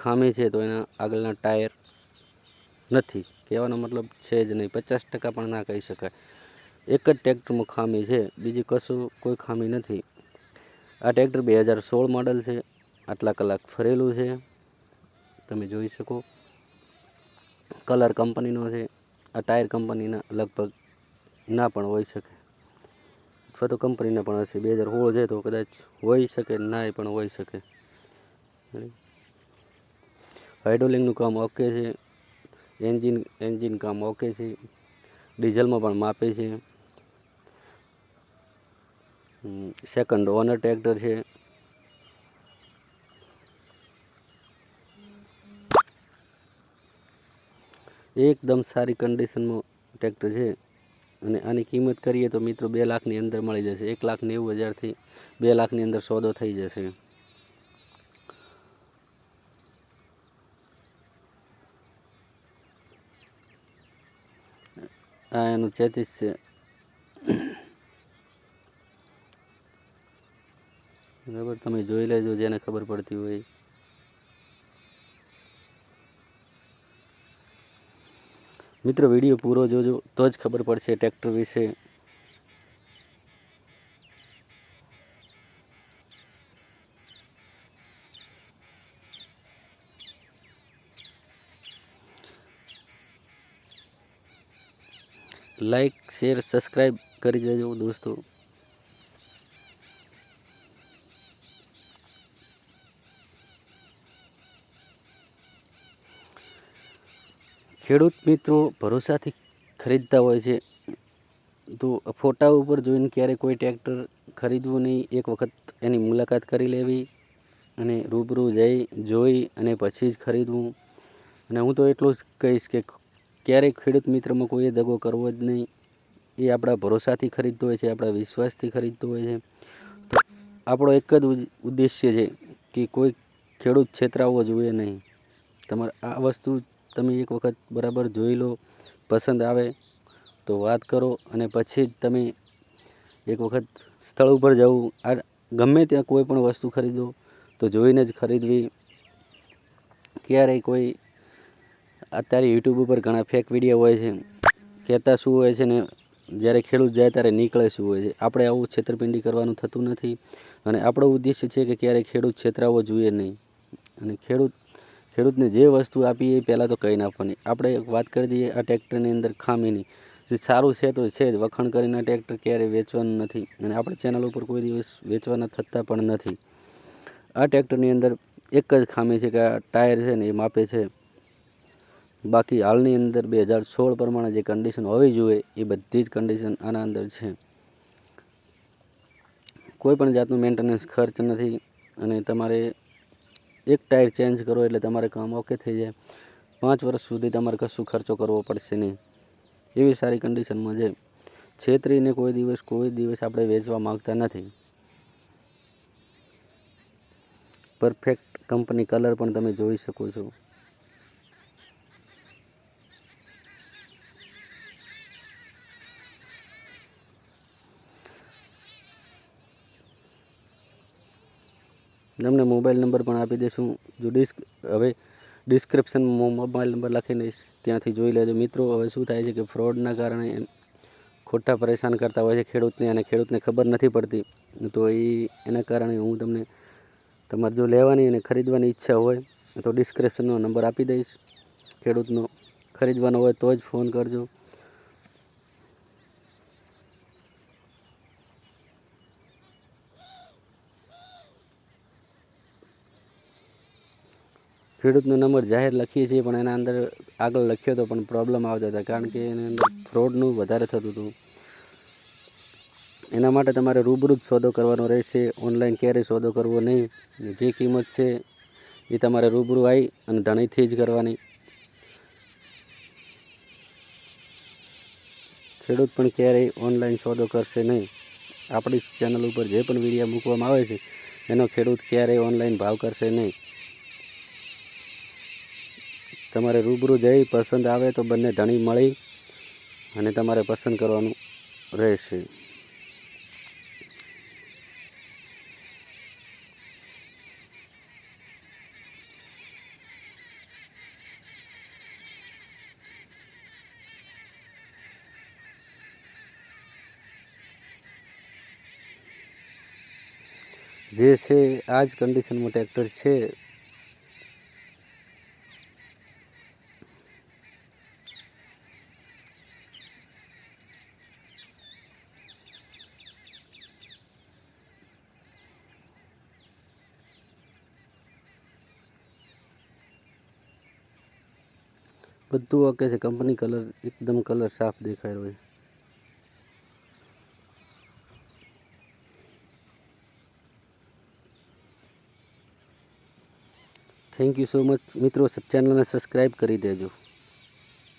ખામી છે તો એના આગળના ટાયર નથી. કહેવાનો મતલબ છે જ નહીં. પચાસ ટકા પણ ના કહી શકાય. એક જ ટ્રેક્ટરમાં ખામી છે. બીજી કશું કોઈ ખામી નથી. આ ટ્રેક્ટર બે હજાર સોળ મોડલ છે. આટલા કલાક ફરેલું છે. તમે જોઈ શકો. કલર કંપનીનો છે. આ ટાયર કંપનીના લગભગ ના પણ હોઈ શકે. અથવા તો કંપનીના પણ હશે. બે હજાર સોળ છે તો કદાચ હોઈ શકે ના પણ હોઈ શકે. હાઇડ્રોલિંગનું કામ ઓકે છે, એન્જિન એન્જિન કામ ઓકે છે, ડીઝલમાં પણ માપે છે. સેકન્ડ ઓનર ટ્રેક્ટર છે. એકદમ સારી કન્ડિશનમાં ટ્રેક્ટર છે. અને આની કિંમત કરીએ તો મિત્રો બે લાખની અંદર મળી જશે. એક લાખ નેવું હજારથી બે લાખની અંદર સોદો થઈ જશે. ચેચીસ છે બરાબર તમે જોઈ લેજો જેને ખબર પડતી હોય મિત્રો વીડિયો પૂરો જોજો તો જ ખબર પડશે ટ્રેક્ટર વિશે લાઈક શેર સબસ્ક્રાઈબ કરી દેજો દોસ્તો. ખેડૂત મિત્રો ભરોસાથી ખરીદતા હોય છે. તો ફોટા ઉપર જોઈને ક્યારે કોઈ ટ્રેક્ટર ખરીદવું નહીં, એક વખત એની મુલાકાત કરી લેવી અને રૂબરૂ જઈ, જોઈ અને પછી જ ખરીદવું. અને હું તો એટલું જ કહીશ કે ક્યારેય ખેડૂત મિત્રમાં કોઈએ દગો કરવો જ નહીં. એ આપણા ભરોસાથી ખરીદતો હોય છે, આપણા વિશ્વાસથી ખરીદતો હોય છે. તો આપણો એક જ ઉદ- ઉદ્દેશ્ય છે કે કોઈ ખેડૂત છેતરાવવો જોઈએ નહીં. તમારે આ વસ્તુ તમે એક વખત બરાબર જોઈ લો, પસંદ આવે તો વાત કરો અને પછી જ તમે એક વખત સ્થળ ઉપર જવું. આ ગમે ત્યાં કોઈ પણ વસ્તુ ખરીદો તો જોઈને જ ખરીદવી. ક્યારેય કોઈ અત્યારે યુટ્યુબ ઉપર ઘણા ફેક વીડિયો હોય છે. કહેતા શું હોય છે ને, જ્યારે ખેડૂત જાય ત્યારે નીકળે શું હોય છે. આપણે આવું છેતરપિંડી કરવાનું થતું નથી અને આપણો ઉદ્દેશ્ય છે કે ક્યારેય ખેડૂત છેતરાવવો જોઈએ નહીં. અને ખેડૂત, ખેડૂતને જે વસ્તુ આપીએ એ પહેલાં તો કહી નાખવાની આપણે વાત કરી દઈએ, આ ટ્રેક્ટરની અંદર ખામીની. જે સારું છે તો છે જ, વખાણ કરીને ટ્રેક્ટર ક્યારેય વેચવાનું નથી. અને આપણે ચેનલ ઉપર કોઈ દિવસ વેચવાના થતા પણ નથી. આ ટ્રેક્ટરની અંદર એક જ ખામી છે કે આ ટાયર છે ને એ માપે છે. બાકી હાલની અંદર બે હજાર સોળ પ્રમાણે જે કન્ડિશન હોવી જોઈએ એ બધી જ કન્ડિશન આના અંદર છે. કોઈ પણ જાતનું મેન્ટેનન્સ ખર્ચ નથી અને તમારે એક ટાયર ચેન્જ કરો એટલે તમારે કામ ઓકે થઈ જાય. પાંચ વર્ષ સુધી તમારે કશું ખર્ચો કરવો પડશે નહીં. એવી સારી કન્ડિશનમાં છે છેતરીને કોઈ દિવસ કોઈ દિવસ આપણે વેચવા માગતા નથી. પરફેક્ટ કંપની કલર પણ તમે જોઈ શકો છો. તમને મોબાઈલ નંબર પણ આપી દઈશું જો ડિસ્ક, હવે ડિસ્ક્રિપ્શનમાં મોબાઈલ નંબર લખી દઈશ ત્યાંથી જોઈ લેજો. મિત્રો, હવે શું થાય છે કે ફ્રોડના કારણે ખોટા પરેશાન કરતા હોય છે ખેડૂતને અને ખેડૂતને ખબર નથી પડતી. તો એ એના કારણે હું તમને તમારે જો લેવાની અને ખરીદવાની ઈચ્છા હોય, તો ડિસ્ક્રિપ્શનનો નંબર આપી દઈશ. ખેડૂતનો ખરીદવાનો હોય તો જ ફોન કરજો. ખેડૂતનો નંબર જાહેર લખીએ છીએ, પણ એના અંદર આગળ લખ્યો હતો પણ પ્રોબ્લેમ આવતા હતા, કારણ કે એની અંદર ફ્રોડનું વધારે થતું હતું. એના માટે તમારે રૂબરૂ જ સોદો કરવાનો રહેશે ઓનલાઈન ક્યારેય સોદો કરવો નહીં. જે કિંમત છે, એ તમારે રૂબરૂ આવી અને ધણીથી જ કરવાની. ખેડૂત પણ ક્યારેય ઓનલાઈન સોદો કરશે નહીં. આપણી ચેનલ ઉપર જે પણ વિડીયા મૂકવામાં આવે છે, એનો ખેડૂત ક્યારેય ઓનલાઈન ભાવ કરશે નહીં. તમારે રૂબરૂ જઈ પસંદ આવે તો બંને ધણી મળી અને તમારે પસંદ કરવાનું રહેશે. જે છે, આ જ કન્ડિશનમાં ટ્રેક્ટર છે. બધું ઓકે છે કંપની કલર એકદમ કલર સાફ દેખાય રહ્યો છે થેન્ક યુ સો મચ મિત્રો ચેનલને સબસ્ક્રાઈબ કરી દેજો.